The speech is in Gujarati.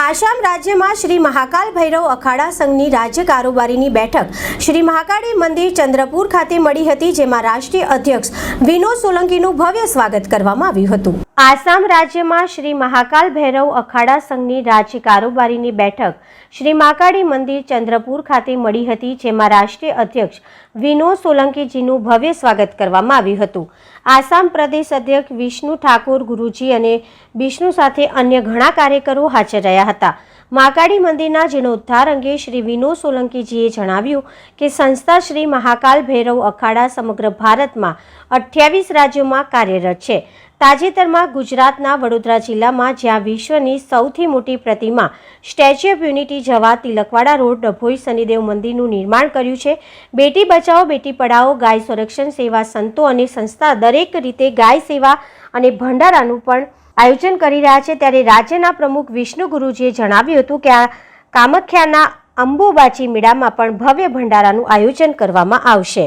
આસામ રાજ્યમાં શ્રી મહાકાલ ભૈરવ અખાડા સંઘની રાજ્ય કારોબારીની બેઠક શ્રી મહાકાળી મંદિર ચંદ્રપુર ખાતે મળી હતી, જેમાં રાષ્ટ્રીય અધ્યક્ષ વિનોદ સોલંકીનું ભવ્ય સ્વાગત કરવામાં આવ્યું હતું. આસામ રાજ્યમાં શ્રી મહાકાલ ભૈરવ અખાડા સંઘની રાજ્ય કારોબારીની બેઠક શ્રી મહાકાળી મંદિર ચંદ્રપુર ખાતે મળી હતી, જેમાં રાષ્ટ્રીય અધ્યક્ષ વિનોદ સોલંકીજીનું ભવ્ય સ્વાગત કરવામાં આવ્યું હતું. આસામ પ્રદેશ અધ્યક્ષ વિષ્ણુ ઠાકોર ગુરુજી અને વિષ્ણુ સાથે અન્ય ઘણા કાર્યકરો હાજર રહ્યા હતા. મહાકાળી મંદિરના જીર્ણોદ્ધાર અંગે શ્રી વિનોદ સોલંકીજીએ જણાવ્યું કે સંસ્થા શ્રી મહાકાલ ભૈરવ અખાડા સમગ્ર ભારતમાં અઠ્યાવીસ રાજ્યોમાં કાર્યરત છે. તાજેતરમાં ગુજરાતના વડોદરા જિલ્લામાં જ્યાં વિશ્વની સૌથી મોટી પ્રતિમા સ્ટેચ્યુ ઓફ યુનિટી જવા તિલકવાડા રોડ ડભોઈ શનિદેવ મંદિરનું નિર્માણ કર્યું છે. બેટી બચાવો, બેટી પઢાઓ, ગાય સંરક્ષણ સેવા સંતો અને સંસ્થા દરેક રીતે ગાય સેવા અને ભંડારાનું પણ આયોજન કરી રહ્યા છે. ત્યારે રાજ્યના પ્રમુખ વિષ્ણુ ગુરુજીએ જણાવ્યું હતું કે આ કામખ્યાના અંબુબાચી મેળામાં પણ ભવ્ય ભંડારાનું આયોજન કરવામાં આવશે.